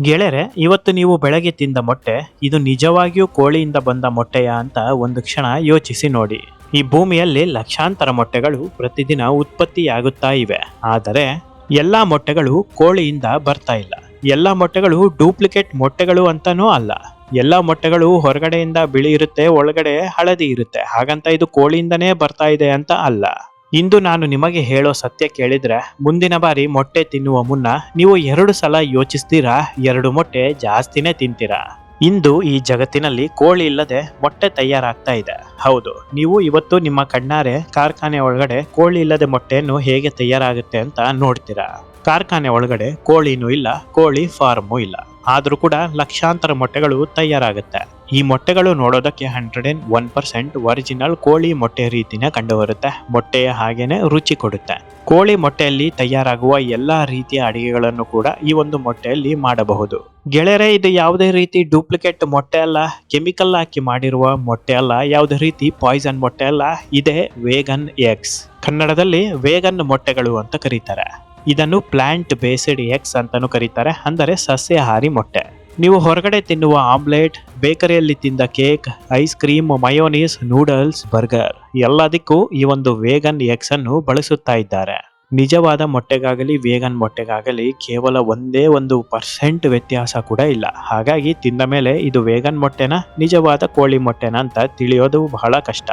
ಗೆಳೆಯರೆ ಇವತ್ತು ನೀವು ಬೆಳಗ್ಗೆ ತಿಂದ ಮೊಟ್ಟೆ, ಇದು ನಿಜವಾಗಿಯೂ ಕೋಳಿಯಿಂದ ಬಂದ ಮೊಟ್ಟೆಯ ಅಂತ ಒಂದು ಕ್ಷಣ ಯೋಚಿಸಿ ನೋಡಿ. ಈ ಭೂಮಿಯಲ್ಲಿ ಲಕ್ಷಾಂತರ ಮೊಟ್ಟೆಗಳು ಪ್ರತಿದಿನ ಉತ್ಪತ್ತಿಯಾಗುತ್ತಾ ಇವೆ. ಆದರೆ, ಎಲ್ಲಾ ಮೊಟ್ಟೆಗಳು ಕೋಳಿಯಿಂದ ಬರ್ತಾ ಇಲ್ಲ. ಎಲ್ಲಾ ಮೊಟ್ಟೆಗಳು ಡೂಪ್ಲಿಕೇಟ್ ಮೊಟ್ಟೆಗಳು ಅಂತಾನೂ ಅಲ್ಲ. ಎಲ್ಲಾ ಮೊಟ್ಟೆಗಳು ಹೊರಗಡೆಯಿಂದ ಬಿಳಿ ಇರುತ್ತೆ, ಒಳಗಡೆ ಹಳದಿ ಇರುತ್ತೆ. ಹಾಗಂತ ಇದು ಕೋಳಿಯಿಂದನೇ ಬರ್ತಾ ಇದೆ ಅಂತ ಅಲ್ಲ. ಇಂದು ನಾನು ನಿಮಗೆ ಹೇಳೋ ಸತ್ಯ ಕೇಳಿದ್ರೆ, ಮುಂದಿನ ಬಾರಿ ಮೊಟ್ಟೆ ತಿನ್ನುವ ಮುನ್ನ ನೀವು ಎರಡು ಸಲ ಯೋಚಿಸ್ತೀರಾ? ಎರಡು ಮೊಟ್ಟೆ ಜಾಸ್ತಿನೇ ತಿಂತೀರಾ? ಇಂದು ಈ ಜಗತ್ತಿನಲ್ಲಿ ಕೋಳಿ ಇಲ್ಲದೆ ಮೊಟ್ಟೆ ತಯಾರಾಗ್ತಾ ಇದೆ. ಹೌದು, ನೀವು ಇವತ್ತು ನಿಮ್ಮ ಕಣ್ಣಾರೆ ಕಾರ್ಖಾನೆ ಒಳಗಡೆ ಕೋಳಿ ಇಲ್ಲದೆ ಮೊಟ್ಟೆಯನ್ನು ಹೇಗೆ ತಯಾರಾಗುತ್ತೆ ಅಂತ ನೋಡ್ತೀರಾ? ಕಾರ್ಖಾನೆ ಒಳಗಡೆ ಕೋಳಿನೂ ಇಲ್ಲ, ಕೋಳಿ ಫಾರ್ಮೂ ಇಲ್ಲ. ಆದ್ರೂ ಕೂಡ ಲಕ್ಷಾಂತರ ಮೊಟ್ಟೆಗಳು ತಯಾರಾಗುತ್ತೆ. ಈ ಮೊಟ್ಟೆಗಳು ನೋಡೋದಕ್ಕೆ hundred and one percent original ಕೋಳಿ ಮೊಟ್ಟೆ ರೀತಿನ ಕಂಡುಬರುತ್ತೆ. ಮೊಟ್ಟೆಯ ಹಾಗೇನೆ ರುಚಿ ಕೊಡುತ್ತೆ. ಕೋಳಿ ಮೊಟ್ಟೆಯಲ್ಲಿ ತಯಾರಾಗುವ ಎಲ್ಲಾ ರೀತಿಯ ಅಡಿಗೆಗಳನ್ನು ಕೂಡ ಈ ಒಂದು ಮೊಟ್ಟೆಯಲ್ಲಿ ಮಾಡಬಹುದು. ಗೆಳೆಯರೆ, ಇದು ಯಾವುದೇ ರೀತಿ ಡೂಪ್ಲಿಕೇಟ್ ಮೊಟ್ಟೆ ಅಲ್ಲ. ಕೆಮಿಕಲ್ ಹಾಕಿ ಮಾಡಿರುವ ಮೊಟ್ಟೆ ಅಲ್ಲ. ಯಾವುದೇ ರೀತಿ ಪಾಯ್ಸನ್ ಮೊಟ್ಟೆ ಅಲ್ಲ. ಇದೇ ವೇಗನ್ ಎಗ್ಸ್. ಕನ್ನಡದಲ್ಲಿ ವೇಗನ್ ಮೊಟ್ಟೆಗಳು ಅಂತ ಕರೀತಾರೆ. ಇದನ್ನು ಪ್ಲಾಂಟ್ ಬೇಸ್ಡ್ ಎಗ್ಸ್ ಅಂತಾನೂ ಕರೀತಾರೆ, ಅಂದರೆ ಸಸ್ಯಾಹಾರಿ ಮೊಟ್ಟೆ. ನೀವು ಹೊರಗಡೆ ತಿನ್ನುವ ಆಮ್ಲೆಟ್, ಬೇಕರಿಯಲ್ಲಿ ತಿಂದ cake, ice cream, mayonnaise, noodles, burger, ಎಲ್ಲದಕ್ಕೂ ಈ ಒಂದು ವೇಗನ್ ಎಗ್ಸ್ ಅನ್ನು ಬಳಸುತ್ತಾ ಇದ್ದಾರೆ. ನಿಜವಾದ ಮೊಟ್ಟೆಗಾಗಲಿ, ವೇಗನ್ ಮೊಟ್ಟೆಗಾಗಲಿ ಕೇವಲ ಒಂದೇ ಒಂದು ಪರ್ಸೆಂಟ್ ವ್ಯತ್ಯಾಸ ಕೂಡ ಇಲ್ಲ. ಹಾಗಾಗಿ ತಿಂದ ಮೇಲೆ ಇದು ವೇಗನ್ ಮೊಟ್ಟೆನ, ನಿಜವಾದ ಕೋಳಿ ಮೊಟ್ಟೆನ ಅಂತ ತಿಳಿಯೋದು ಬಹಳ ಕಷ್ಟ.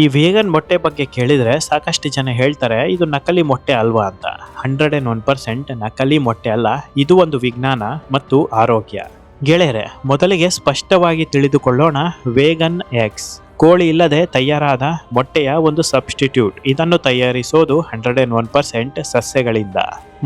ಈ ವೇಗನ್ ಮೊಟ್ಟೆ ಬಗ್ಗೆ ಕೇಳಿದ್ರೆ ಸಾಕಷ್ಟು ಜನ ಹೇಳ್ತಾರೆ, ಇದು ನಕಲಿ ಮೊಟ್ಟೆ ಅಲ್ವಾ ಅಂತ. ಹಂಡ್ರೆಡ್ ಅಂಡ್ ಒನ್ ಪರ್ಸೆಂಟ್ ನಕಲಿ ಮೊಟ್ಟೆ ಅಲ್ಲ, ಇದು ಒಂದು ವಿಜ್ಞಾನ ಮತ್ತು ಆರೋಗ್ಯ. ಗೆಳೆಯರೆ, ಮೊದಲಿಗೆ ಸ್ಪಷ್ಟವಾಗಿ ತಿಳಿದುಕೊಳ್ಳೋಣ ವೇಗನ್ ಎಗ್ಸ್ ಕೋಳಿ ಇಲ್ಲದೆ ತಯಾರಾದ ಮೊಟ್ಟೆಯ ಒಂದು ಸಬ್ಸ್ಟಿಟ್ಯೂಟ್ ಇದನ್ನು ತಯಾರಿಸೋದು ಹಂಡ್ರೆಡ್ ಅಂಡ್ ಒನ್ ಪರ್ಸೆಂಟ್ ಸಸ್ಯಗಳಿಂದ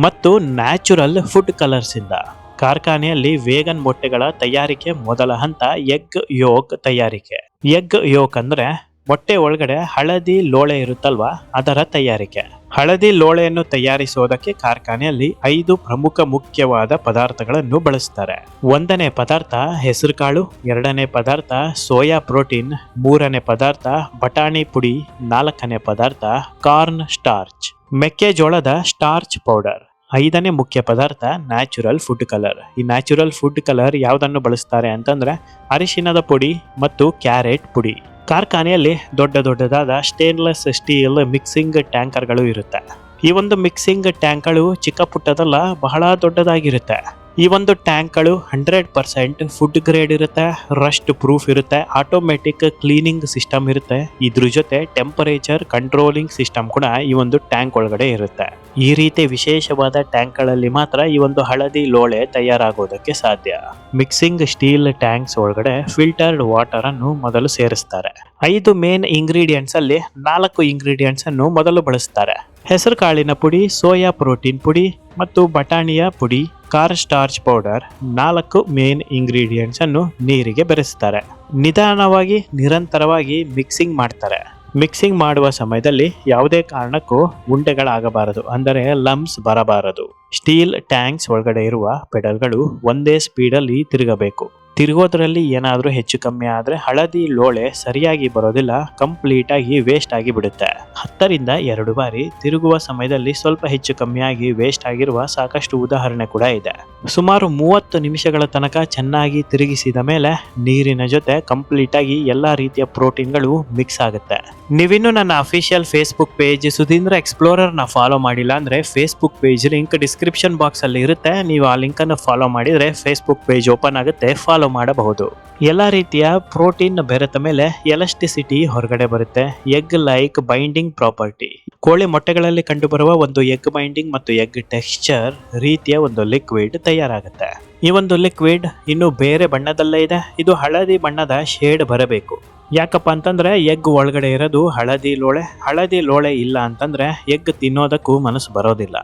ಮತ್ತು ನ್ಯಾಚುರಲ್ ಫುಡ್ ಕಲರ್ಸ್ ಇಂದ. ಕಾರ್ಖಾನೆಯಲ್ಲಿ ವೇಗನ್ ಮೊಟ್ಟೆಗಳ ತಯಾರಿಕೆ ಮೊದಲ ಹಂತ ಎಗ್ ಯೋಕ್ ತಯಾರಿಕೆ. ಎಗ್ ಯೋಕ್ ಅಂದ್ರೆ ಮೊಟ್ಟೆ ಒಳಗಡೆ ಹಳದಿ ಲೋಳೆ ಇರುತ್ತಲ್ವಾ? ಅದರ ತಯಾರಿಕೆ. ಹಳದಿ ಲೋಳೆಯನ್ನು ತಯಾರಿಸೋದಕ್ಕೆ ಕಾರ್ಖಾನೆಯಲ್ಲಿ ಐದು ಪ್ರಮುಖ ಮುಖ್ಯವಾದ ಪದಾರ್ಥಗಳನ್ನು ಬಳಸ್ತಾರೆ. ಒಂದನೇ ಪದಾರ್ಥ ಹೆಸರುಕಾಳು, ಎರಡನೇ ಪದಾರ್ಥ ಸೋಯಾ ಪ್ರೋಟೀನ್, ಮೂರನೇ ಪದಾರ್ಥ ಬಟಾಣಿ ಪುಡಿ, ನಾಲ್ಕನೇ ಪದಾರ್ಥ ಕಾರ್ನ್ ಸ್ಟಾರ್ಚ್. ಮೆಕ್ಕೆಜೋಳದ ಸ್ಟಾರ್ಚ್ ಪೌಡರ್. ಐದನೇ ಮುಖ್ಯ ಪದಾರ್ಥ ನ್ಯಾಚುರಲ್ ಫುಡ್ ಕಲರ್. ಈ ನ್ಯಾಚುರಲ್ ಫುಡ್ ಕಲರ್ ಯಾವುದನ್ನು ಬಳಸ್ತಾರೆ ಅಂತಂದ್ರೆ ಅರಿಶಿನದ ಪುಡಿ ಮತ್ತು ಕ್ಯಾರೆಟ್ ಪುಡಿ. ಕಾರ್ಖಾನೆಯಲ್ಲಿ ದೊಡ್ಡ ದೊಡ್ಡದಾದ ಸ್ಟೇನ್ಲೆಸ್ ಸ್ಟೀಲ್ ಮಿಕ್ಸಿಂಗ್ ಟ್ಯಾಂಕರ್ಗಳು ಇರುತ್ತೆ. ಈ ಒಂದು ಮಿಕ್ಸಿಂಗ್ ಟ್ಯಾಂಕ್ಗಳು ಚಿಕ್ಕ ಪುಟ್ಟದಲ್ಲ ಬಹಳ ದೊಡ್ಡದಾಗಿರುತ್ತೆ. ಈ ಒಂದು ಟ್ಯಾಂಕ್ಗಳು ಹಂಡ್ರೆಡ್ ಪರ್ಸೆಂಟ್ ಫುಡ್ ಗ್ರೇಡ್ ಇರುತ್ತೆ, ರಸ್ಟ್ ಪ್ರೂಫ್ ಇರುತ್ತೆ ಆಟೋಮೆಟಿಕ್ ಕ್ಲೀನಿಂಗ್ ಸಿಸ್ಟಮ್ ಇರುತ್ತೆ. ಇದ್ರ ಜೊತೆ ಟೆಂಪರೇಚರ್ ಕಂಟ್ರೋಲಿಂಗ್ ಸಿಸ್ಟಮ್ ಕೂಡ ಈ ಒಂದು ಟ್ಯಾಂಕ್ ಒಳಗಡೆ ಇರುತ್ತೆ. ಈ ರೀತಿ ವಿಶೇಷವಾದ ಟ್ಯಾಂಕ್ಗಳಲ್ಲಿ ಮಾತ್ರ ಈ ಒಂದು ಹಳದಿ ಲೋಳೆ ತಯಾರಾಗೋದಕ್ಕೆ ಸಾಧ್ಯ. ಮಿಕ್ಸಿಂಗ್ ಸ್ಟೀಲ್ ಟ್ಯಾಂಕ್ಸ್ ಒಳಗಡೆ ಫಿಲ್ಟರ್ಡ್ ವಾಟರ್ ಅನ್ನು ಮೊದಲು ಸೇರಿಸ್ತಾರೆ. ಐದು ಮೇನ್ ಇಂಗ್ರೀಡಿಯೆಂಟ್ಸ್ ಅಲ್ಲಿ ನಾಲ್ಕು ಇಂಗ್ರೀಡಿಯೆಂಟ್ಸ್ ಅನ್ನು ಮೊದಲು ಬಳಸ್ತಾರೆ. ಹೆಸರು ಕಾಳಿನ ಪುಡಿ, ಸೋಯಾ ಪ್ರೋಟೀನ್ ಪುಡಿ ಮತ್ತು ಬಟಾಣಿಯ ಪುಡಿ, ಕಾರ್ ಸ್ಟಾರ್ಚ್ ಪೌಡರ್ ನಾಲ್ಕು ಮೇನ್ ಇಂಗ್ರೀಡಿಯೆಂಟ್ಸ್ ಅನ್ನು ನೀರಿಗೆ ಬೆರೆಸ್ತಾರೆ. ನಿಧಾನವಾಗಿ, ನಿರಂತರವಾಗಿ ಮಿಕ್ಸಿಂಗ್ ಮಾಡ್ತಾರೆ. ಮಿಕ್ಸಿಂಗ್ ಮಾಡುವ ಸಮಯದಲ್ಲಿ ಯಾವುದೇ ಕಾರಣಕ್ಕೂ ಉಂಡೆಗಳಾಗಬಾರದು, ಅಂದರೆ ಲಂಬ್ಸ್ ಬರಬಾರದು. ಸ್ಟೀಲ್ ಟ್ಯಾಂಕ್ಸ್ ಒಳಗಡೆ ಇರುವ ಪೆಡಲ್ಗಳು ಒಂದೇ ಸ್ಪೀಡಲ್ಲಿ ತಿರುಗಬೇಕು. ತಿರುಗೋದ್ರಲ್ಲಿ ಏನಾದರೂ ಹೆಚ್ಚು ಕಮ್ಮಿ ಆದರೆ ಹಳದಿ ಲೋಳೆ ಸರಿಯಾಗಿ ಬರೋದಿಲ್ಲ ಕಂಪ್ಲೀಟ್ ಆಗಿ ವೇಸ್ಟ್ ಆಗಿ ಬಿಡುತ್ತೆ. ಹತ್ತರಿಂದ ಎರಡು ಬಾರಿ ತಿರುಗುವ ಸಮಯದಲ್ಲಿ ಸ್ವಲ್ಪ ಹೆಚ್ಚು ಕಮ್ಮಿಯಾಗಿ ವೇಸ್ಟ್ ಆಗಿರುವ ಸಾಕಷ್ಟು ಉದಾಹರಣೆ ಕೂಡ ಇದೆ. ಸುಮಾರು ಮೂವತ್ತು ನಿಮಿಷಗಳ ತನಕ ಚೆನ್ನಾಗಿ ತಿರುಗಿಸಿದ ಮೇಲೆ ನೀರಿನ ಜೊತೆ ಕಂಪ್ಲೀಟ್ ಆಗಿ ಎಲ್ಲಾ ರೀತಿಯ ಪ್ರೋಟೀನ್ಗಳು ಮಿಕ್ಸ್ ಆಗುತ್ತೆ. ನೀವಿನ್ನು ನನ್ನ ಅಫಿಷಿಯಲ್ ಫೇಸ್ಬುಕ್ ಪೇಜ್ ಸುಧೀಂದ್ರ ಎಕ್ಸ್ಪ್ಲೋರರ್ನ ಫಾಲೋ ಮಾಡಿಲ್ಲ ಅಂದ್ರೆ Facebook page link description box ಅಲ್ಲಿ ಇರುತ್ತೆ. ನೀವು ಆ ಲಿಂಕ್ ಅನ್ನು ಫಾಲೋ ಮಾಡಿದ್ರೆ ಫೇಸ್ಬುಕ್ ಪೇಜ್ ಓಪನ್ ಆಗುತ್ತೆ. ಫಾಲೋ ಮಾಡಬಹುದು. ಎಲ್ಲ ರೀತಿಯ ಪ್ರೋಟೀನ್ ಬೆರೆತ ಮೇಲೆ ಎಲಾಸ್ಟಿಸಿಟಿ ಹೊರಗಡೆ ಬರುತ್ತೆ. Egg like binding property. ಕೋಳಿ ಮೊಟ್ಟೆಗಳಲ್ಲಿ ಕಂಡುಬರುವ ಒಂದು ಎಗ್ ಬೈಂಡಿಂಗ್ ಮತ್ತು ಎಗ್ ಟೆಕ್ಸ್ಚರ್ ರೀತಿಯ ಒಂದು ಲಿಕ್ವಿಡ್ ತಯಾರಾಗುತ್ತೆ. ಈ ಒಂದು ಲಿಕ್ವಿಡ್ ಇನ್ನು ಬೇರೆ ಬಣ್ಣದಲ್ಲೇ ಇದೆ. ಇದು ಹಳದಿ ಬಣ್ಣದ ಶೇಡ್ ಬರಬೇಕು. ಯಾಕಪ್ಪ ಅಂತಂದ್ರೆ ಎಗ್ ಒಳಗಡೆ ಇರೋದು ಹಳದಿ ಲೋಳೆ. ಹಳದಿ ಲೋಳೆ ಇಲ್ಲ ಅಂತಂದ್ರೆ ಎಗ್ ತಿನ್ನೋದಕ್ಕೂ ಮನಸ್ಸು ಬರೋದಿಲ್ಲ.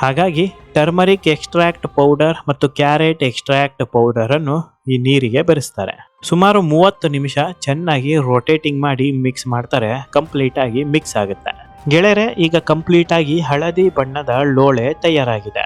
ಹಾಗಾಗಿ ಟರ್ಮರಿಕ್ ಎಕ್ಸ್ಟ್ರಾಕ್ಟ್ ಪೌಡರ್ ಮತ್ತು ಕ್ಯಾರೆಟ್ ಎಕ್ಸ್ಟ್ರಾಕ್ಟ್ ಪೌಡರ್ ಅನ್ನು ಈ ನೀರಿಗೆ ಬೆರೆಸ್ತಾರೆ. ಸುಮಾರು ಮೂವತ್ತು ನಿಮಿಷ ಚೆನ್ನಾಗಿ ರೊಟೇಟಿಂಗ್ ಮಾಡಿ ಮಿಕ್ಸ್ ಮಾಡ್ತಾರೆ ಕಂಪ್ಲೀಟ್ ಆಗಿ ಮಿಕ್ಸ್ ಆಗುತ್ತೆ. ಗೆಳೆಯರೆ, ಈಗ ಕಂಪ್ಲೀಟ್ ಆಗಿ ಹಳದಿ ಬಣ್ಣದ ಲೋಳೆ ತಯಾರಾಗಿದೆ.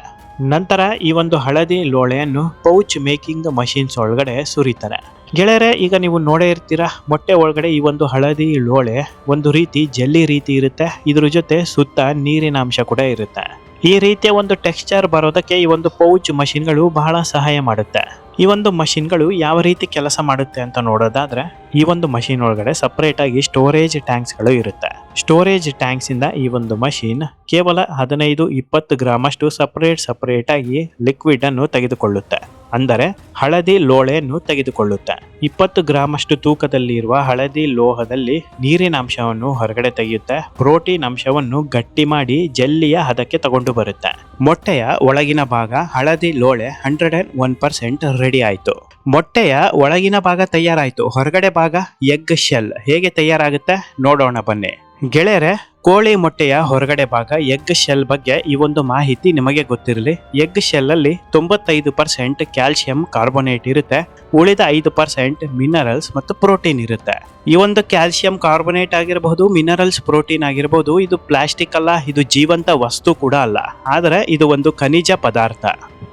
ನಂತರ ಈ ಒಂದು ಹಳದಿ ಲೋಳೆಯನ್ನು ಪೌಚ್ ಮೇಕಿಂಗ್ ಮಷೀನ್ಸ್ ಒಳಗಡೆ ಸುರಿತಾರೆ. ಗೆಳೆಯರೆ, ಈಗ ನೀವು ನೋಡೇ ಇರ್ತೀರಾ, ಮೊಟ್ಟೆ ಒಳಗಡೆ ಈ ಒಂದು ಹಳದಿ ಲೋಳೆ ಒಂದು ರೀತಿ ಜೆಲ್ಲಿ ರೀತಿ ಇರುತ್ತೆ. ಇದ್ರ ಜೊತೆ ಸುತ್ತ ನೀರಿನ ಅಂಶ ಕೂಡ ಇರುತ್ತೆ. ಈ ರೀತಿಯ ಒಂದು ಟೆಕ್ಸ್ಚರ್ ಬರೋದಕ್ಕೆ ಈ ಒಂದು ಪೌಚ್ ಮಷಿನ್ಗಳು ಬಹಳ ಸಹಾಯ ಮಾಡುತ್ತೆ. ಈ ಒಂದು ಮಷಿನ್ಗಳು ಯಾವ ರೀತಿ ಕೆಲಸ ಮಾಡುತ್ತೆ ಅಂತ ನೋಡೋದಾದ್ರೆ, ಈ ಒಂದು ಮಷಿನ್ ಒಳಗಡೆ ಸಪ್ರೇಟ್ ಆಗಿ ಸ್ಟೋರೇಜ್ ಟ್ಯಾಂಕ್ಸ್ಗಳು ಇರುತ್ತೆ. ಸ್ಟೋರೇಜ್ ಟ್ಯಾಂಕ್ಸ್ ಇಂದ ಈ ಒಂದು ಮಷಿನ್ ಕೇವಲ ಹದಿನೈದು, ಇಪ್ಪತ್ತು ಗ್ರಾಮ್ ಅಷ್ಟು ಸಪರೇಟ್ ಸಪರೇಟ್ ಆಗಿ ಲಿಕ್ವಿಡ್ ಅನ್ನು ತೆಗೆದುಕೊಳ್ಳುತ್ತೆ. ಅಂದರೆ ಹಳದಿ ಲೋಳೆಯನ್ನು ತೆಗೆದುಕೊಳ್ಳುತ್ತೆ. ಇಪ್ಪತ್ತು ಗ್ರಾಮಷ್ಟು ತೂಕದಲ್ಲಿರುವ ಹಳದಿ ಲೋಹದಲ್ಲಿ ನೀರಿನ ಅಂಶವನ್ನು ಹೊರಗಡೆ ತೆಗೆಯುತ್ತೆ. ಪ್ರೋಟೀನ್ ಅಂಶವನ್ನು ಗಟ್ಟಿ ಮಾಡಿ ಜೆಲ್ಲಿಯ ಹದಕ್ಕೆ ತಗೊಂಡು ಬರುತ್ತೆ. ಮೊಟ್ಟೆಯ ಒಳಗಿನ ಭಾಗ ಹಳದಿ ಲೋಳೆ hundred and one percent ready ಆಯ್ತು. ಮೊಟ್ಟೆಯ ಒಳಗಿನ ಭಾಗ ತಯಾರಾಯಿತು. ಹೊರಗಡೆ ಭಾಗ ಎಗ್ ಶೆಲ್ ಹೇಗೆ ತಯಾರಾಗುತ್ತೆ ನೋಡೋಣ ಬನ್ನಿ. ಗೆಳೆಯರೆ ಕೋಳಿ ಮೊಟ್ಟೆಯ ಹೊರಗಡೆ ಭಾಗ ಎಗ್ ಶೆಲ್ ಬಗ್ಗೆ ಈ ಒಂದು ಮಾಹಿತಿ ನಿಮಗೆ ಗೊತ್ತಿರಲಿ. ಎಗ್ ಶೆಲ್ ಅಲ್ಲಿ ತೊಂಬತ್ತೈದು ಪರ್ಸೆಂಟ್ ಕ್ಯಾಲ್ಸಿಯಂ ಕಾರ್ಬೋನೇಟ್ ಇರುತ್ತೆ. ಉಳಿದ ಐದು ಪರ್ಸೆಂಟ್ ಮಿನರಲ್ಸ್ ಮತ್ತು ಪ್ರೋಟೀನ್ ಇರುತ್ತೆ. ಈ ಒಂದು ಕ್ಯಾಲ್ಸಿಯಂ ಕಾರ್ಬೋನೇಟ್ ಆಗಿರಬಹುದು, ಮಿನರಲ್ಸ್, ಪ್ರೋಟೀನ್ ಆಗಿರಬಹುದು, ಇದು ಪ್ಲಾಸ್ಟಿಕ್ ಅಲ್ಲ, ಇದು ಜೀವಂತ ವಸ್ತು ಕೂಡ ಅಲ್ಲ. ಆದರೆ ಇದು ಒಂದು ಖನಿಜ ಪದಾರ್ಥ.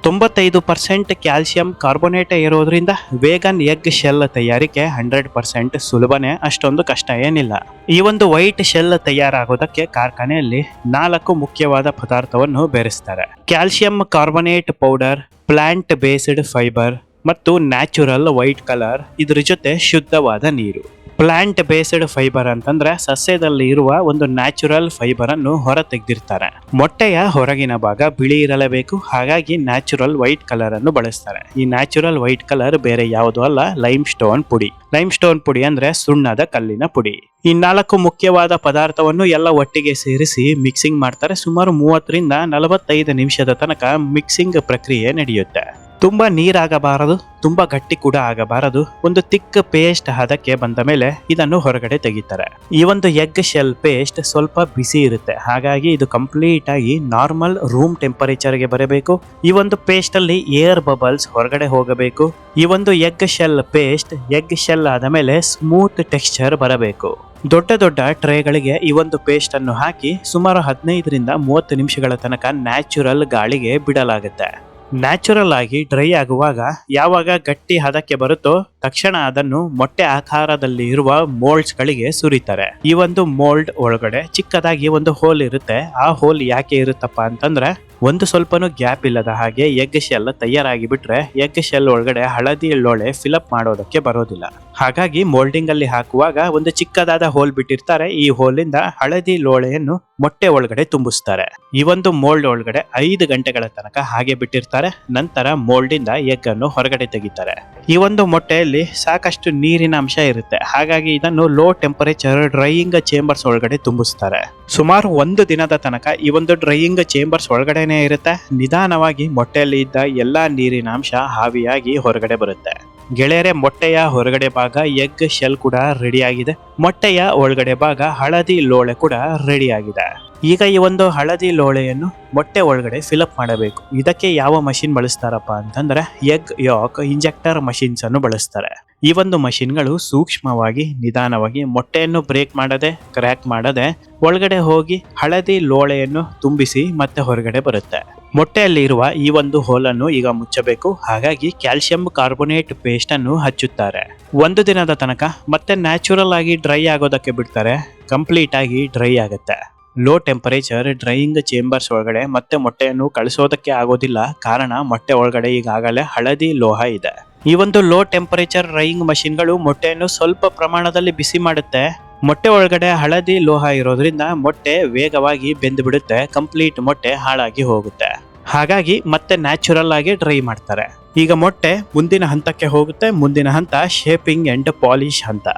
ತೊಂಬತ್ತೈದು ಪರ್ಸೆಂಟ್ ಕ್ಯಾಲ್ಸಿಯಂ ಕಾರ್ಬೋನೇಟ್ ಇರೋದ್ರಿಂದ ವೇಗನ್ ಎಗ್ ಶೆಲ್ ತಯಾರಿಕೆ ಹಂಡ್ರೆಡ್ ಪರ್ಸೆಂಟ್ ಸುಲಭನೇ, ಅಷ್ಟೊಂದು ಕಷ್ಟ ಏನಿಲ್ಲ. ಈ ಒಂದು ವೈಟ್ ಶೆಲ್ ತಯಾರಾಗೋದಕ್ಕೆ ಕಾರ್ಖಾನೆಯಲ್ಲಿ ನಾಲ್ಕು ಮುಖ್ಯವಾದ ಪದಾರ್ಥವನ್ನು ಬೆರೆಸ್ತಾರೆ. Calcium carbonate powder, plant based fibre ಮತ್ತು ನ್ಯಾಚುರಲ್ ವೈಟ್ ಕಲರ್ ಇದ್ರ ಜೊತೆ ಶುದ್ಧವಾದ ನೀರು. ಪ್ಲಾಂಟ್ ಬೇಸ್ಡ್ ಫೈಬರ್ ಅಂತಂದ್ರೆ ಸಸ್ಯದಲ್ಲಿ ಇರುವ ಒಂದು ನ್ಯಾಚುರಲ್ ಫೈಬರ್ ಅನ್ನು ಹೊರ ತೆಗೆದಿರ್ತಾರೆ ಮೊಟ್ಟೆಯ ಹೊರಗಿನ ಭಾಗ ಬಿಳಿ ಇರಲೇಬೇಕು, ಹಾಗಾಗಿ ನ್ಯಾಚುರಲ್ ವೈಟ್ ಕಲರ್ ಅನ್ನು ಬಳಸ್ತಾರೆ. ಈ ನ್ಯಾಚುರಲ್ ವೈಟ್ ಕಲರ್ ಬೇರೆ ಯಾವುದು ಅಲ್ಲ ಲೈಮ್ ಸ್ಟೋನ್ ಪುಡಿ. ಲೈಮ್ ಸ್ಟೋನ್ ಪುಡಿ ಅಂದ್ರೆ ಸುಣ್ಣದ ಕಲ್ಲಿನ ಪುಡಿ. ಈ ನಾಲ್ಕು ಮುಖ್ಯವಾದ ಪದಾರ್ಥವನ್ನು ಎಲ್ಲ ಒಟ್ಟಿಗೆ ಸೇರಿಸಿ ಮಿಕ್ಸಿಂಗ್ ಮಾಡ್ತಾರೆ. ಸುಮಾರು ಮೂವತ್ತರಿಂದ ನಲವತ್ತೈದು ನಿಮಿಷದ ತನಕ ಮಿಕ್ಸಿಂಗ್ ಪ್ರಕ್ರಿಯೆ ನಡೆಯುತ್ತೆ. ತುಂಬಾ ನೀರಾಗಬಾರದು, ತುಂಬ ಗಟ್ಟಿ ಕೂಡ ಆಗಬಾರದು. ಒಂದು ತಿಕ್ಕ ಪೇಸ್ಟ್ ಹದಕ್ಕೆ ಬಂದ ಮೇಲೆ ಇದನ್ನು ಹೊರಗಡೆ ತೆಗಿತಾರೆ. ಈ ಒಂದು ಎಗ್ ಶೆಲ್ ಪೇಸ್ಟ್ ಸ್ವಲ್ಪ ಬಿಸಿ ಇರುತ್ತೆ. ಹಾಗಾಗಿ ಇದು ಕಂಪ್ಲೀಟ್ ಆಗಿ ನಾರ್ಮಲ್ ರೂಮ್ ಟೆಂಪರೇಚರ್ಗೆ ಬರಬೇಕು. ಈ ಒಂದು ಪೇಸ್ಟ್ ಅಲ್ಲಿ ಏರ್ ಬಬಲ್ಸ್ ಹೊರಗಡೆ ಹೋಗಬೇಕು. ಈ ಒಂದು eggshell paste eggshell ಆದ ಮೇಲೆ ಸ್ಮೂತ್ ಟೆಕ್ಸ್ಚರ್ ಬರಬೇಕು. ದೊಡ್ಡ ದೊಡ್ಡ ಟ್ರೇಗಳಿಗೆ ಈ ಒಂದು ಪೇಸ್ಟ್ ಅನ್ನು ಹಾಕಿ ಸುಮಾರು ಹದಿನೈದರಿಂದ ಮೂವತ್ತು ನಿಮಿಷಗಳ ತನಕ ನ್ಯಾಚುರಲ್ ಗಾಳಿಗೆ ಬಿಡಲಾಗುತ್ತೆ. ನ್ಯಾಚುರಲ್ ಆಗಿ ಡ್ರೈ ಆಗುವಾಗ ಯಾವಾಗ ಗಟ್ಟಿ ಹದಕ್ಕೆ ಬರುತ್ತೋ ತಕ್ಷಣ ಅದನ್ನು ಮೊಟ್ಟೆ ಆಕಾರದಲ್ಲಿ ಇರುವ ಮೋಲ್ಡ್ಸ್ ಗಳಿಗೆ ಸುರಿತಾರೆ. ಈ ಒಂದು ಮೋಲ್ಡ್ ಒಳಗಡೆ ಚಿಕ್ಕದಾಗಿ ಒಂದು ಹೋಲ್ ಇರುತ್ತೆ. ಆ ಹೋಲ್ ಯಾಕೆ ಇರುತ್ತಪ್ಪ ಅಂತಂದ್ರೆ ಒಂದು ಸ್ವಲ್ಪನೂ ಗ್ಯಾಪ್ ಇಲ್ಲದ ಹಾಗೆ ಎಗ್ ಶೆಲ್ ತಯಾರಾಗಿ ಬಿಟ್ರೆ ಎಗ್ ಶೆಲ್ ಒಳಗಡೆ ಹಳದಿ ಎಳ್ಳೊಳೆ ಫಿಲಪ್ ಮಾಡೋದಕ್ಕೆ ಬರೋದಿಲ್ಲ. ಹಾಗಾಗಿ ಮೋಲ್ಡಿಂಗ್ ಅಲ್ಲಿ ಹಾಕುವಾಗ ಒಂದು ಚಿಕ್ಕದಾದ ಹೋಲ್ ಬಿಟ್ಟಿರ್ತಾರೆ. ಈ ಹೋಲಿಂದ ಹಳದಿ ಲೋಳೆಯನ್ನು ಮೊಟ್ಟೆ ಒಳಗಡೆ ತುಂಬಿಸ್ತಾರೆ. ಈ ಒಂದು ಮೋಲ್ಡ್ ಒಳಗಡೆ ಐದು ಗಂಟೆಗಳ ತನಕ ಹಾಗೆ ಬಿಟ್ಟಿರ್ತಾರೆ. ನಂತರ ಮೋಲ್ಡ್ ಇಂದ ಎಗ್ ಅನ್ನು ಹೊರಗಡೆ ತೆಗಿತಾರೆ. ಈ ಒಂದು ಮೊಟ್ಟೆಯಲ್ಲಿ ಸಾಕಷ್ಟು ನೀರಿನ ಅಂಶ ಇರುತ್ತೆ. ಹಾಗಾಗಿ ಇದನ್ನು ಲೋ ಟೆಂಪರೇಚರ್ ಡ್ರೈಯಿಂಗ್ ಚೇಂಬರ್ಸ್ ಒಳಗಡೆ ತುಂಬಿಸ್ತಾರೆ. ಸುಮಾರು ಒಂದು ದಿನದ ತನಕ ಈ ಒಂದು ಡ್ರೈಯಿಂಗ್ ಚೇಂಬರ್ಸ್ ಒಳಗಡೆನೆ ಇರುತ್ತೆ. ನಿಧಾನವಾಗಿ ಮೊಟ್ಟೆಯಲ್ಲಿ ಇದ್ದ ಎಲ್ಲಾ ನೀರಿನ ಅಂಶ ಹಾವಿಯಾಗಿ ಹೊರಗಡೆ ಬರುತ್ತೆ. ಗೆಳೆಯರೆ, ಮೊಟ್ಟೆಯ ಹೊರಗಡೆ ಭಾಗ ಎಗ್, ಶೆಲ್ ಕೂಡ ರೆಡಿ ಆಗಿದೆ ಮೊಟ್ಟೆಯ ಒಳಗಡೆ ಭಾಗ ಹಳದಿ ಲೋಳೆ ಕೂಡ ರೆಡಿ ಆಗಿದೆ ಈಗ ಈ ಒಂದು ಹಳದಿ ಲೋಳೆಯನ್ನು ಮೊಟ್ಟೆ ಒಳಗಡೆ ಫಿಲಪ್ ಮಾಡಬೇಕು. ಇದಕ್ಕೆ ಯಾವ ಮಷಿನ್ ಬಳಸ್ತಾರಪ್ಪ ಅಂತಂದ್ರೆ, ಎಗ್, ಯಾಕ್, ಇಂಜೆಕ್ಟರ್ ಮಷಿನ್ಸ್ ಅನ್ನು ಬಳಸ್ತಾರೆ. ಈ ಒಂದು ಮಷಿನ್ಗಳು ಸೂಕ್ಷ್ಮವಾಗಿ, ನಿಧಾನವಾಗಿ ಮೊಟ್ಟೆಯನ್ನು ಬ್ರೇಕ್ ಮಾಡದೆ ಕ್ರ್ಯಾಕ್ ಮಾಡದೆ ಒಳಗಡೆ ಹೋಗಿ ಹಳದಿ ಲೋಳೆಯನ್ನು ತುಂಬಿಸಿ ಮತ್ತೆ ಹೊರಗಡೆ ಬರುತ್ತೆ. ಮೊಟ್ಟೆಯಲ್ಲಿ ಇರುವ ಈ ಒಂದು ಹೋಲನ್ನು ಈಗ ಮುಚ್ಚಬೇಕು. ಹಾಗಾಗಿ ಕ್ಯಾಲ್ಸಿಯಂ ಕಾರ್ಬೋನೇಟ್ ಪೇಸ್ಟ್ ಅನ್ನು ಹಚ್ಚುತ್ತಾರೆ. ಒಂದು ದಿನದ ತನಕ ಮತ್ತೆ ನ್ಯಾಚುರಲ್ ಆಗಿ ಡ್ರೈ ಆಗೋದಕ್ಕೆ ಬಿಡ್ತಾರೆ. ಕಂಪ್ಲೀಟ್ ಆಗಿ ಡ್ರೈ ಆಗುತ್ತೆ. ಲೋ ಟೆಂಪರೇಚರ್ ಡ್ರೈಯಿಂಗ್ ಚೇಂಬರ್ಸ್ ಒಳಗಡೆ ಮತ್ತೆ ಮೊಟ್ಟೆಯನ್ನು ಕಳಿಸೋದಕ್ಕೆ ಆಗೋದಿಲ್ಲ. ಕಾರಣ ಮೊಟ್ಟೆ ಒಳಗಡೆ ಈಗಾಗಲೇ ಹಳದಿ ಲೋಹ ಇದೆ. ಈ ಒಂದು ಲೋ ಟೆಂಪರೇಚರ್ ರೈಯಿಂಗ್ ಮಷಿನ್ಗಳು ಮೊಟ್ಟೆಯನ್ನು ಸ್ವಲ್ಪ ಪ್ರಮಾಣದಲ್ಲಿ ಬಿಸಿ ಮಾಡುತ್ತೆ. ಮೊಟ್ಟೆ ಒಳಗಡೆ ಹಳದಿ ಲೋಹ ಇರೋದ್ರಿಂದ ಮೊಟ್ಟೆ ವೇಗವಾಗಿ ಬೆಂದು ಬಿಡುತ್ತೆ ಕಂಪ್ಲೀಟ್ ಮೊಟ್ಟೆ ಹಾಳಾಗಿ ಹೋಗುತ್ತೆ. ಹಾಗಾಗಿ ಮತ್ತೆ ನ್ಯಾಚುರಲ್ ಆಗಿ ಡ್ರೈ ಮಾಡ್ತಾರೆ. ಈಗ ಮೊಟ್ಟೆ ಮುಂದಿನ ಹಂತಕ್ಕೆ ಹೋಗುತ್ತೆ, ಮುಂದಿನ ಹಂತ ಶೇಪಿಂಗ್ ಅಂಡ್ ಪಾಲಿಶ್ ಹಂತ.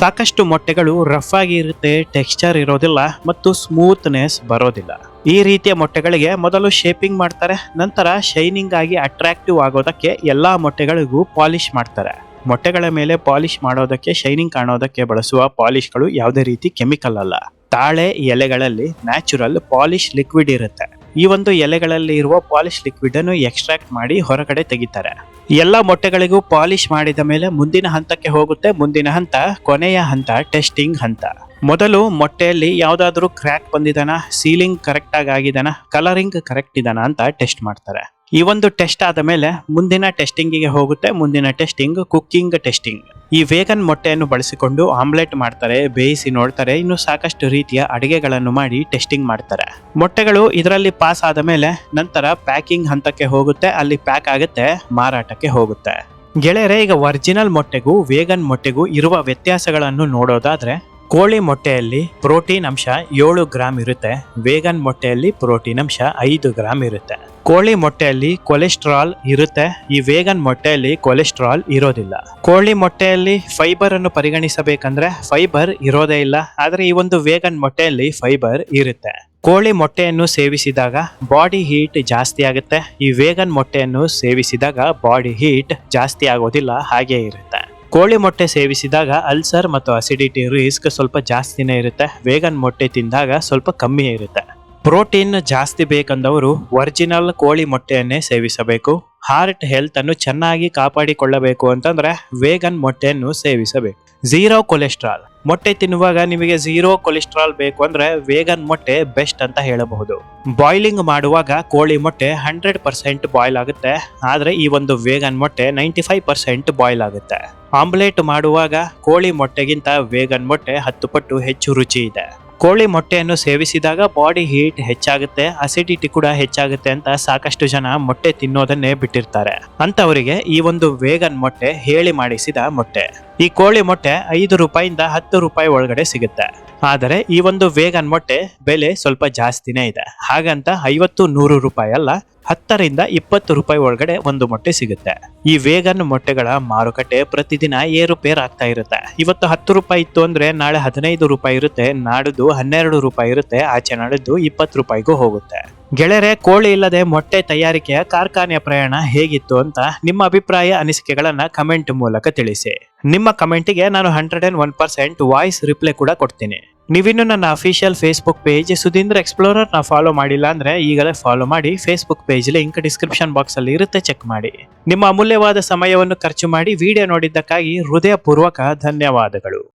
ಸಾಕಷ್ಟು ಮೊಟ್ಟೆಗಳು ರಫ್ ಆಗಿ ಇರುತ್ತೆ ಟೆಕ್ಸ್ಚರ್ ಇರೋದಿಲ್ಲ, ಮತ್ತು ಸ್ಮೂತ್ನೆಸ್ ಬರೋದಿಲ್ಲ. ಈ ರೀತಿಯ ಮೊಟ್ಟೆಗಳಿಗೆ ಮೊದಲು ಶೇಪಿಂಗ್ ಮಾಡ್ತಾರೆ, ನಂತರ ಶೈನಿಂಗ್ ಆಗಿ ಅಟ್ರಾಕ್ಟಿವ್ ಆಗೋದಕ್ಕೆ ಎಲ್ಲಾ ಮೊಟ್ಟೆಗಳಿಗೂ ಪಾಲಿಶ್ ಮಾಡ್ತಾರೆ. ಮೊಟ್ಟೆಗಳ ಮೇಲೆ ಪಾಲಿಶ್ ಮಾಡೋದಕ್ಕೆ, ಶೈನಿಂಗ್ ಕಾಣೋದಕ್ಕೆ ಬಳಸುವ ಪಾಲಿಶ್ಗಳು ಯಾವುದೇ ರೀತಿ ಕೆಮಿಕಲ್ ಅಲ್ಲ. ತಾಳೆ ಎಲೆಗಳಲ್ಲಿ ನ್ಯಾಚುರಲ್ ಪಾಲಿಶ್ ಲಿಕ್ವಿಡ್ ಇರುತ್ತೆ. ಈ ಒಂದು ಎಲೆಗಳಲ್ಲಿ ಇರುವ ಪಾಲಿಶ್ ಲಿಕ್ವಿಡ್ ಅನ್ನು ಎಕ್ಸ್ಟ್ರಾಕ್ಟ್ ಮಾಡಿ ಹೊರಗಡೆ ತೆಗಿತಾರೆ. ಎಲ್ಲ ಮೊಟ್ಟೆಗಳಿಗೂ ಪಾಲಿಶ್ ಮಾಡಿದ ಮೇಲೆ ಮುಂದಿನ ಹಂತಕ್ಕೆ ಹೋಗುತ್ತೆ. ಮುಂದಿನ ಹಂತ ಕೊನೆಯ ಹಂತ ಟೆಸ್ಟಿಂಗ್ ಹಂತ. ಮೊದಲು ಮೊಟ್ಟೆಯಲ್ಲಿ ಯಾವುದಾದ್ರೂ ಕ್ರ್ಯಾಕ್ ಬಂದಿದಾನ ಸೀಲಿಂಗ್ ಕರೆಕ್ಟಾಗಿ ಆಗಿದಾನ ಕಲರಿಂಗ್ ಕರೆಕ್ಟ್ ಇದಾನ ಅಂತ ಟೆಸ್ಟ್ ಮಾಡ್ತಾರೆ. ಈ ಒಂದು ಟೆಸ್ಟ್ ಆದ ಮೇಲೆ ಮುಂದಿನ ಟೆಸ್ಟಿಂಗಿಗೆ ಹೋಗುತ್ತೆ, ಮುಂದಿನ ಟೆಸ್ಟಿಂಗ್ ಕುಕ್ಕಿಂಗ್ ಟೆಸ್ಟಿಂಗ್ ಈ ವೇಗನ್ ಮೊಟ್ಟೆಯನ್ನು ಬಳಸಿಕೊಂಡು ಆಮ್ಲೆಟ್ ಮಾಡ್ತಾರೆ, ಬೇಯಿಸಿ ನೋಡ್ತಾರೆ, ಇನ್ನು ಸಾಕಷ್ಟು ರೀತಿಯ ಅಡಿಗೆಗಳನ್ನು ಮಾಡಿ ಟೆಸ್ಟಿಂಗ್ ಮಾಡ್ತಾರೆ. ಮೊಟ್ಟೆಗಳು ಇದರಲ್ಲಿ ಪಾಸ್ ಆದ ಮೇಲೆ ನಂತರ ಪ್ಯಾಕಿಂಗ್ ಹಂತಕ್ಕೆ ಹೋಗುತ್ತೆ, ಅಲ್ಲಿ ಪ್ಯಾಕ್ ಆಗುತ್ತೆ, ಮಾರಾಟಕ್ಕೆ ಹೋಗುತ್ತೆ. ಗೆಳೆಯರೇ, ಈಗ ಒರಿಜಿನಲ್ ಮೊಟ್ಟೆಗೂ ವೇಗನ್ ಮೊಟ್ಟೆಗೂ ಇರುವ ವ್ಯತ್ಯಾಸಗಳನ್ನು ನೋಡೋದಾದ್ರೆ ಕೋಳಿ ಮೊಟ್ಟೆಯಲ್ಲಿ ಪ್ರೋಟೀನ್ ಅಂಶ ಏಳು ಗ್ರಾಮ್ ಇರುತ್ತೆ, ವೇಗನ್ ಮೊಟ್ಟೆಯಲ್ಲಿ ಪ್ರೋಟೀನ್ ಅಂಶ ಐದು ಗ್ರಾಮ್ ಇರುತ್ತೆ. ಕೋಳಿ ಮೊಟ್ಟೆಯಲ್ಲಿ ಕೊಲೆಸ್ಟ್ರಾಲ್ ಇರುತ್ತೆ, ಈ ವೇಗನ್ ಮೊಟ್ಟೆಯಲ್ಲಿ ಕೊಲೆಸ್ಟ್ರಾಲ್ ಇರೋದಿಲ್ಲ. ಕೋಳಿ ಮೊಟ್ಟೆಯಲ್ಲಿ ಫೈಬರ್ ಅನ್ನು ಪರಿಗಣಿಸಬೇಕಂದ್ರೆ ಫೈಬರ್ ಇರೋದೇ ಇಲ್ಲ, ಆದರೆ ಈ ಒಂದು ವೇಗನ್ ಮೊಟ್ಟೆಯಲ್ಲಿ ಫೈಬರ್ ಇರುತ್ತೆ. ಕೋಳಿ ಮೊಟ್ಟೆಯನ್ನು ಸೇವಿಸಿದಾಗ ಬಾಡಿ ಹೀಟ್ ಜಾಸ್ತಿ ಆಗುತ್ತೆ, ಈ ವೇಗನ್ ಮೊಟ್ಟೆಯನ್ನು ಸೇವಿಸಿದಾಗ ಬಾಡಿ ಹೀಟ್ ಜಾಸ್ತಿ ಆಗೋದಿಲ್ಲ, ಹಾಗೇ ಇರುತ್ತೆ. ಕೋಳಿ ಮೊಟ್ಟೆ ಸೇವಿಸಿದಾಗ ಅಲ್ಸರ್ ಮತ್ತು ಅಸಿಡಿಟಿ ರಿಸ್ಕ್ ಸ್ವಲ್ಪ ಜಾಸ್ತಿನೇ ಇರುತ್ತೆ. ವೇಗನ್ ಮೊಟ್ಟೆ ತಿಂದಾಗ ಸ್ವಲ್ಪ ಕಮ್ಮಿ ಇರುತ್ತೆ. ಪ್ರೋಟೀನ್ ಜಾಸ್ತಿ ಬೇಕಂದವರು ಒರಿಜಿನಲ್ ಕೋಳಿ ಮೊಟ್ಟೆಯನ್ನೇ ಸೇವಿಸಬೇಕು. ಹಾರ್ಟ್ ಹೆಲ್ತ್ ಅನ್ನು ಚೆನ್ನಾಗಿ ಕಾಪಾಡಿಕೊಳ್ಳಬೇಕು ಅಂತಂದ್ರೆ ವೇಗನ್ ಮೊಟ್ಟೆಯನ್ನು ಸೇವಿಸಬೇಕು. ಝೀರೋ ಕೊಲೆಸ್ಟ್ರಾಲ್ ಮೊಟ್ಟೆ ತಿನ್ನುವಾಗ ನಿಮಗೆ ಝೀರೋ ಕೊಲೆಸ್ಟ್ರಾಲ್ ಬೇಕು ಅಂದ್ರೆ ವೇಗನ್ ಮೊಟ್ಟೆ ಬೆಸ್ಟ್ ಅಂತ ಹೇಳಬಹುದು. ಬಾಯ್ಲಿಂಗ್ ಮಾಡುವಾಗ ಕೋಳಿ ಮೊಟ್ಟೆ ಹಂಡ್ರೆಡ್ ಪರ್ಸೆಂಟ್ ಬಾಯ್ಲ್ ಆಗುತ್ತೆ. ಆದ್ರೆ ಈ ಒಂದು ವೇಗನ್ ಮೊಟ್ಟೆ ನೈಂಟಿ ಫೈವ್ ಪರ್ಸೆಂಟ್ ಬಾಯ್ಲ್ ಆಗುತ್ತೆ. ಆಮ್ಲೆಟ್ ಮಾಡುವಾಗ ಕೋಳಿ ಮೊಟ್ಟೆಗಿಂತ ವೇಗನ್ ಮೊಟ್ಟೆ ಹತ್ತು ಪಟ್ಟು ಹೆಚ್ಚು ರುಚಿ ಇದೆ. ಕೋಳಿ ಮೊಟ್ಟೆಯನ್ನು ಸೇವಿಸಿದಾಗ ಬಾಡಿ ಹೀಟ್ ಹೆಚ್ಚಾಗುತ್ತೆ ಅಸಿಡಿಟಿ ಕೂಡ ಹೆಚ್ಚಾಗುತ್ತೆ ಅಂತ ಸಾಕಷ್ಟು ಜನ ಮೊಟ್ಟೆ ತಿನ್ನೋದನ್ನೇ ಬಿಟ್ಟಿರ್ತಾರೆ. ಅಂತವರಿಗೆ ಈ ಒಂದು ವೇಗನ್ ಮೊಟ್ಟೆ ಹೇಳಿ ಮಾಡಿಸಿದ ಮೊಟ್ಟೆ. ಈ ಕೋಳಿ ಮೊಟ್ಟೆ ಐದು ರೂಪಾಯಿಂದ ಹತ್ತು ರೂಪಾಯಿ ಒಳಗಡೆ ಸಿಗುತ್ತೆ. ಆದರೆ ಈ ಒಂದು ವೇಗನ್ ಮೊಟ್ಟೆ ಬೆಲೆ ಸ್ವಲ್ಪ ಜಾಸ್ತಿನೇ ಇದೆ. ಹಾಗಂತ ಐವತ್ತು ನೂರು ರೂಪಾಯಿ ಅಲ್ಲ ಹತ್ತರಿಂದ ಇಪ್ಪತ್ತು ರೂಪಾಯಿ ಒಳಗಡೆ ಒಂದು ಮೊಟ್ಟೆ ಸಿಗುತ್ತೆ. ಈ ವೇಗನ್ ಮೊಟ್ಟೆಗಳ ಮಾರುಕಟ್ಟೆ ಪ್ರತಿದಿನ ಏರುಪೇರ್ ಆಗ್ತಾ ಇರುತ್ತೆ. ಇವತ್ತು ಹತ್ತು ರೂಪಾಯಿ ಇತ್ತು ಅಂದ್ರೆ ನಾಳೆ ಹದಿನೈದು ರೂಪಾಯಿ ಇರುತ್ತೆ, ನಾಡಿದ್ದು ಹನ್ನೆರಡು ರೂಪಾಯಿ ಇರುತ್ತೆ, ಆಚೆ ನಾಡಿದ್ದು ಇಪ್ಪತ್ತು ರೂಪಾಯಿಗೂ ಹೋಗುತ್ತೆ. ಗೆಳೆಯರೆ, ಕೋಳಿ ಇಲ್ಲದೆ ಮೊಟ್ಟೆ ತಯಾರಿಕೆಯ ಕಾರ್ಖಾನೆಯ ಪ್ರಯಾಣ ಹೇಗಿತ್ತು ಅಂತ ನಿಮ್ಮ ಅಭಿಪ್ರಾಯ, ಅನಿಸಿಕೆಗಳನ್ನ ಕಮೆಂಟ್ ಮೂಲಕ ತಿಳಿಸಿ. ನಿಮ್ಮ ಕಮೆಂಟಿಗೆ ನಾನು hundred and one percent voice reply ಕೂಡ ಕೊಡ್ತೀನಿ. ನೀವಿನ್ನು ನನ್ನ ಅಫಿಷಿಯಲ್ ಫೇಸ್ಬುಕ್ ಪೇಜ್ ಸುಧೀಂದ್ರ ಎಕ್ಸ್ಪ್ಲೋರರ್ನ ಫಾಲೋ ಮಾಡಿಲ್ಲ ಅಂದ್ರೆ ಈಗಲೇ ಫಾಲೋ ಮಾಡಿ Facebook page link description box ಅಲ್ಲಿ ಇರುತ್ತೆ ಚೆಕ್ ಮಾಡಿ. ನಿಮ್ಮ ಅಮೂಲ್ಯವಾದ ಸಮಯವನ್ನು ಖರ್ಚು ಮಾಡಿ ವಿಡಿಯೋ ನೋಡಿದ್ದಕ್ಕಾಗಿ ಹೃದಯಪೂರ್ವಕ ಧನ್ಯವಾದಗಳು.